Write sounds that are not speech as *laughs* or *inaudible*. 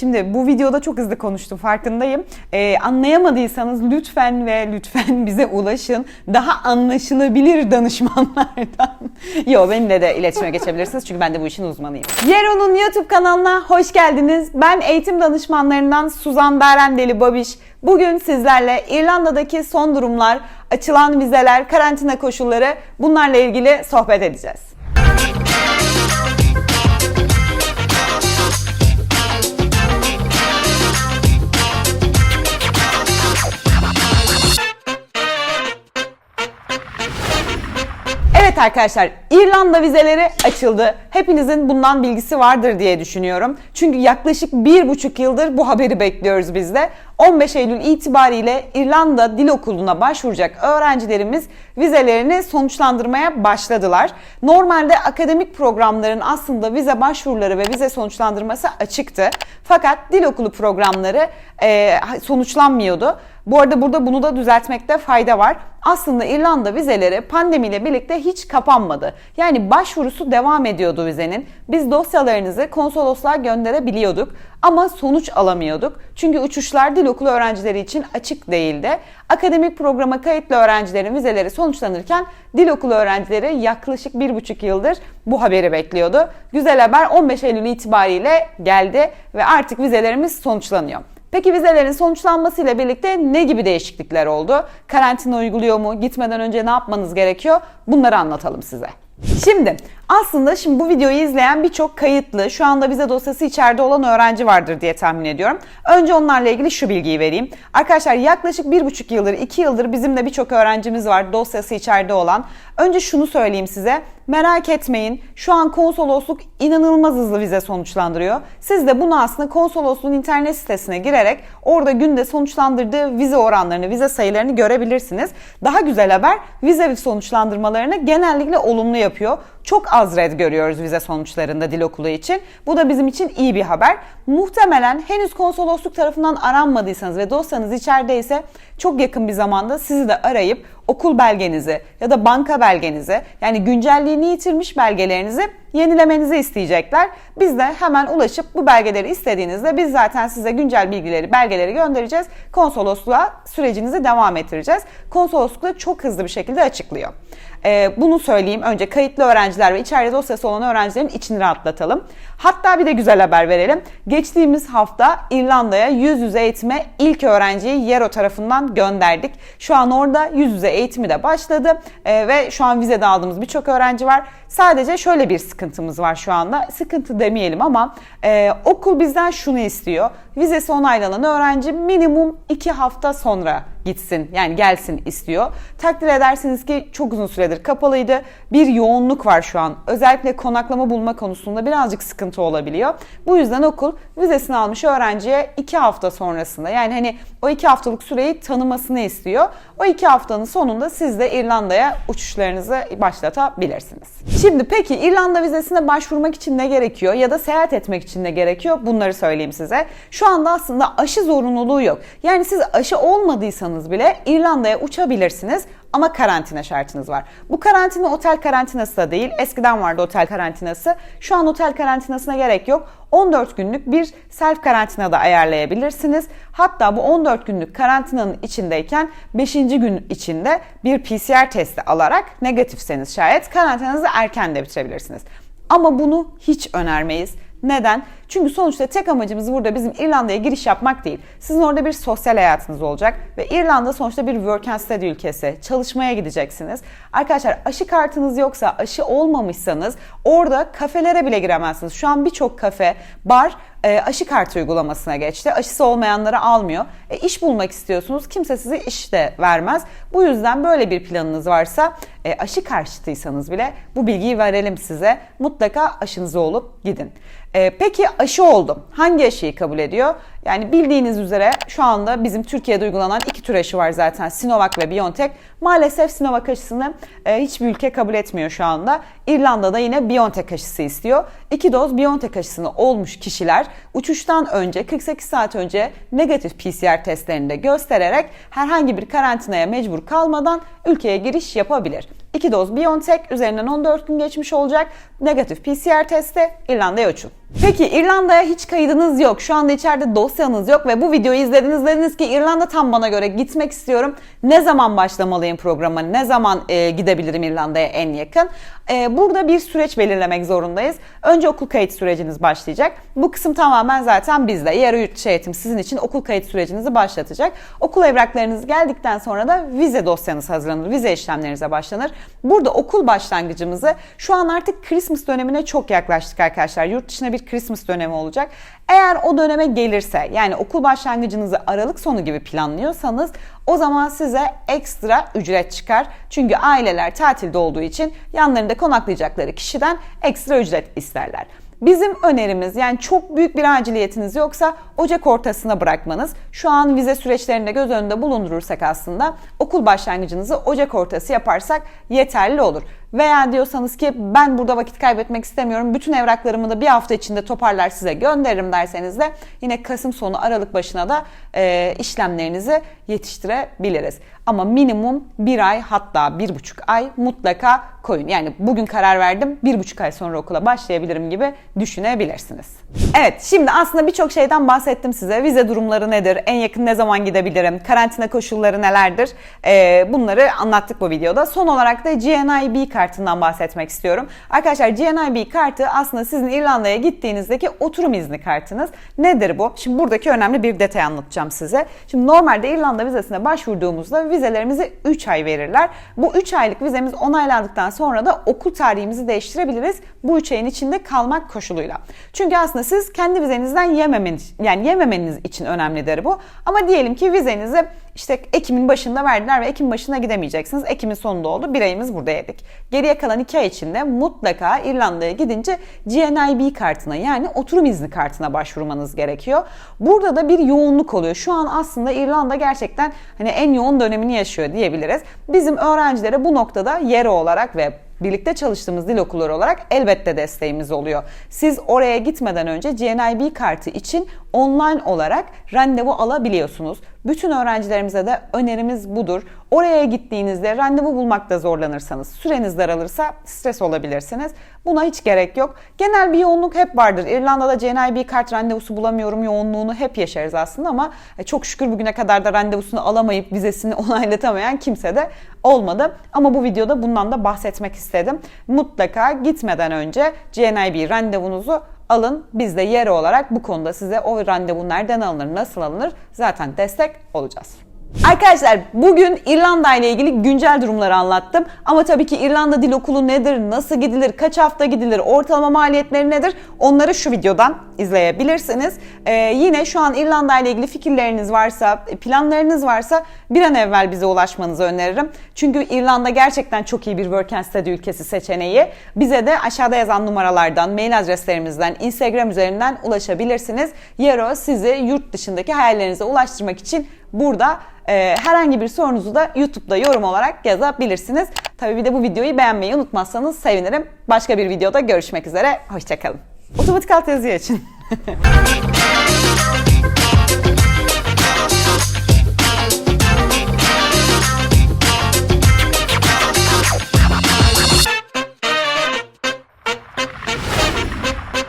Şimdi bu videoda çok hızlı konuştum farkındayım. Ee, anlayamadıysanız lütfen ve lütfen *laughs* bize ulaşın. Daha anlaşılabilir danışmanlardan. *laughs* Yo benimle de iletişime geçebilirsiniz çünkü ben de bu işin uzmanıyım. Yero'nun YouTube kanalına hoş geldiniz. Ben eğitim danışmanlarından Suzan Berendeli Babiş. Bugün sizlerle İrlanda'daki son durumlar, açılan vizeler, karantina koşulları bunlarla ilgili sohbet edeceğiz. Arkadaşlar İrlanda vizeleri açıldı. Hepinizin bundan bilgisi vardır diye düşünüyorum. Çünkü yaklaşık bir buçuk yıldır bu haberi bekliyoruz biz de. 15 Eylül itibariyle İrlanda Dil Okulu'na başvuracak öğrencilerimiz vizelerini sonuçlandırmaya başladılar. Normalde akademik programların aslında vize başvuruları ve vize sonuçlandırması açıktı. Fakat dil okulu programları e, sonuçlanmıyordu. Bu arada burada bunu da düzeltmekte fayda var. Aslında İrlanda vizeleri pandemiyle birlikte hiç kapanmadı. Yani başvurusu devam ediyordu vizenin. Biz dosyalarınızı konsolosluğa gönderebiliyorduk ama sonuç alamıyorduk. Çünkü uçuşlar dil okulu öğrencileri için açık değildi. Akademik programa kayıtlı öğrencilerin vizeleri sonuçlanırken dil okulu öğrencileri yaklaşık bir buçuk yıldır bu haberi bekliyordu. Güzel haber 15 Eylül itibariyle geldi ve artık vizelerimiz sonuçlanıyor. Peki vizelerin sonuçlanmasıyla birlikte ne gibi değişiklikler oldu? Karantina uyguluyor mu? Gitmeden önce ne yapmanız gerekiyor? Bunları anlatalım size. Şimdi aslında şimdi bu videoyu izleyen birçok kayıtlı, şu anda vize dosyası içeride olan öğrenci vardır diye tahmin ediyorum. Önce onlarla ilgili şu bilgiyi vereyim. Arkadaşlar yaklaşık bir buçuk yıldır, iki yıldır bizim de birçok öğrencimiz var dosyası içeride olan. Önce şunu söyleyeyim size. Merak etmeyin. Şu an konsolosluk inanılmaz hızlı vize sonuçlandırıyor. Siz de bunu aslında konsolosluğun internet sitesine girerek orada günde sonuçlandırdığı vize oranlarını, vize sayılarını görebilirsiniz. Daha güzel haber vize sonuçlandırmalarını genellikle olumlu yapıyor. Çok az red görüyoruz vize sonuçlarında dil okulu için. Bu da bizim için iyi bir haber. Muhtemelen henüz konsolosluk tarafından aranmadıysanız ve dosyanız içerideyse çok yakın bir zamanda sizi de arayıp okul belgenizi ya da banka belgenizi yani güncelliğini yitirmiş belgelerinizi yenilemenizi isteyecekler. Biz de hemen ulaşıp bu belgeleri istediğinizde biz zaten size güncel bilgileri, belgeleri göndereceğiz. Konsolosluğa sürecinizi devam ettireceğiz. Konsolosluk çok hızlı bir şekilde açıklıyor. Ee, bunu söyleyeyim. Önce kayıtlı öğrenciler ve içeride dosyası olan öğrencilerin içini rahatlatalım. Hatta bir de güzel haber verelim. Geçtiğimiz hafta İrlanda'ya yüz yüze eğitime ilk öğrenciyi Yero tarafından gönderdik. Şu an orada yüz yüze eğitimi de başladı ee, ve şu an vize de aldığımız birçok öğrenci var. Sadece şöyle bir sıkıntımız var şu anda. Sıkıntı demeyelim ama e, okul bizden şunu istiyor. Vizesi onaylanan öğrenci minimum 2 hafta sonra gitsin yani gelsin istiyor. Takdir edersiniz ki çok uzun süredir kapalıydı. Bir yoğunluk var şu an. Özellikle konaklama bulma konusunda birazcık sıkıntı olabiliyor. Bu yüzden okul vizesini almış öğrenciye 2 hafta sonrasında yani hani o 2 haftalık süreyi tanımasını istiyor. O 2 haftanın sonunda siz de İrlanda'ya uçuşlarınızı başlatabilirsiniz. Şimdi peki İrlanda vizesine başvurmak için ne gerekiyor ya da seyahat etmek için ne gerekiyor? Bunları söyleyeyim size. Şu anda aslında aşı zorunluluğu yok. Yani siz aşı olmadıysanız bile İrlanda'ya uçabilirsiniz ama karantina şartınız var. Bu karantina otel karantinası da değil. Eskiden vardı otel karantinası. Şu an otel karantinasına gerek yok. 14 günlük bir self karantina da ayarlayabilirsiniz. Hatta bu 14 günlük karantinanın içindeyken 5. gün içinde bir PCR testi alarak negatifseniz şayet karantinanızı erken de bitirebilirsiniz. Ama bunu hiç önermeyiz. Neden? Çünkü sonuçta tek amacımız burada bizim İrlanda'ya giriş yapmak değil. Sizin orada bir sosyal hayatınız olacak ve İrlanda sonuçta bir work and study ülkesi. Çalışmaya gideceksiniz. Arkadaşlar aşı kartınız yoksa, aşı olmamışsanız orada kafelere bile giremezsiniz. Şu an birçok kafe, bar e, aşı kartı uygulamasına geçti. Aşısı olmayanları almıyor. E, iş bulmak istiyorsunuz. Kimse size iş de vermez. Bu yüzden böyle bir planınız varsa e, aşı karşıtıysanız bile bu bilgiyi verelim size. Mutlaka aşınızı olup gidin. E, peki aşı oldum. Hangi aşıyı kabul ediyor? Yani bildiğiniz üzere şu anda bizim Türkiye'de uygulanan iki tür aşı var zaten. Sinovac ve BioNTech. Maalesef Sinovac aşısını e, hiçbir ülke kabul etmiyor şu anda. İrlanda'da yine BioNTech aşısı istiyor. İki doz BioNTech aşısını olmuş kişiler uçuştan önce 48 saat önce negatif PCR testlerini de göstererek herhangi bir karantinaya mecbur kalmadan ülkeye giriş yapabilir. 2 doz BioNTech üzerinden 14 gün geçmiş olacak. Negatif PCR testi İrlanda'ya uçun. Peki İrlanda'ya hiç kaydınız yok. Şu anda içeride dosyanız yok ve bu videoyu izlediniz dediniz ki İrlanda tam bana göre gitmek istiyorum. Ne zaman başlamalıyım programa? Ne zaman e, gidebilirim İrlanda'ya en yakın? E, burada bir süreç belirlemek zorundayız. Önce okul kayıt süreciniz başlayacak. Bu kısım tamamen zaten bizde. Yarı yurt eğitim sizin için okul kayıt sürecinizi başlatacak. Okul evraklarınız geldikten sonra da vize dosyanız hazırlanır. Vize işlemlerinize başlanır. Burada okul başlangıcımızı şu an artık Christmas dönemine çok yaklaştık arkadaşlar. Yurt dışına bir Christmas dönemi olacak. Eğer o döneme gelirse yani okul başlangıcınızı Aralık sonu gibi planlıyorsanız o zaman size ekstra ücret çıkar. Çünkü aileler tatilde olduğu için yanlarında konaklayacakları kişiden ekstra ücret isterler. Bizim önerimiz yani çok büyük bir aciliyetiniz yoksa Ocak ortasına bırakmanız. Şu an vize süreçlerinde göz önünde bulundurursak aslında okul başlangıcınızı Ocak ortası yaparsak yeterli olur. Veya diyorsanız ki ben burada vakit kaybetmek istemiyorum. Bütün evraklarımı da bir hafta içinde toparlar size gönderirim derseniz de yine Kasım sonu Aralık başına da e, işlemlerinizi yetiştirebiliriz. Ama minimum bir ay hatta bir buçuk ay mutlaka koyun. Yani bugün karar verdim bir buçuk ay sonra okula başlayabilirim gibi düşünebilirsiniz. Evet şimdi aslında birçok şeyden bahsettim size. Vize durumları nedir? En yakın ne zaman gidebilirim? Karantina koşulları nelerdir? Ee, bunları anlattık bu videoda. Son olarak da GNIB kartından bahsetmek istiyorum. Arkadaşlar GNIB kartı aslında sizin İrlanda'ya gittiğinizdeki oturum izni kartınız. Nedir bu? Şimdi buradaki önemli bir detay anlatacağım size. Şimdi normalde İrlanda vizesine başvurduğumuzda vizelerimizi 3 ay verirler. Bu 3 aylık vizemiz onaylandıktan sonra da okul tarihimizi değiştirebiliriz. Bu 3 ayın içinde kalmak koşuluyla. Çünkü aslında siz kendi vizenizden yememeniz yani yememeniz için önemlidir bu. Ama diyelim ki vizenizi işte Ekim'in başında verdiler ve Ekim başına gidemeyeceksiniz. Ekim'in sonunda oldu. Bir ayımız burada yedik. Geriye kalan iki ay içinde mutlaka İrlanda'ya gidince GNIB kartına yani oturum izni kartına başvurmanız gerekiyor. Burada da bir yoğunluk oluyor. Şu an aslında İrlanda gerçekten hani en yoğun dönemini yaşıyor diyebiliriz. Bizim öğrencilere bu noktada yeri olarak ve birlikte çalıştığımız dil okulları olarak elbette desteğimiz oluyor. Siz oraya gitmeden önce GNIB kartı için online olarak randevu alabiliyorsunuz. Bütün öğrencilerimize de önerimiz budur. Oraya gittiğinizde randevu bulmakta zorlanırsanız, süreniz daralırsa stres olabilirsiniz. Buna hiç gerek yok. Genel bir yoğunluk hep vardır. İrlanda'da GNIB kart randevusu bulamıyorum yoğunluğunu hep yaşarız aslında ama e, çok şükür bugüne kadar da randevusunu alamayıp vizesini *laughs* onaylatamayan kimse de olmadı. Ama bu videoda bundan da bahsetmek istedim. Mutlaka gitmeden önce GNIB randevunuzu alın. Biz de yer olarak bu konuda size o randevu nereden alınır, nasıl alınır zaten destek olacağız. Arkadaşlar bugün İrlanda ile ilgili güncel durumları anlattım. Ama tabii ki İrlanda Dil Okulu nedir, nasıl gidilir, kaç hafta gidilir, ortalama maliyetleri nedir onları şu videodan izleyebilirsiniz. Ee, yine şu an İrlanda ile ilgili fikirleriniz varsa, planlarınız varsa bir an evvel bize ulaşmanızı öneririm. Çünkü İrlanda gerçekten çok iyi bir work and study ülkesi seçeneği. Bize de aşağıda yazan numaralardan, mail adreslerimizden, Instagram üzerinden ulaşabilirsiniz. Yero sizi yurt dışındaki hayallerinize ulaştırmak için burada e, herhangi bir sorunuzu da YouTube'da yorum olarak yazabilirsiniz. Tabii bir de bu videoyu beğenmeyi unutmazsanız sevinirim. Başka bir videoda görüşmek üzere. Hoşçakalın. Otomatik alt yazı için. *laughs*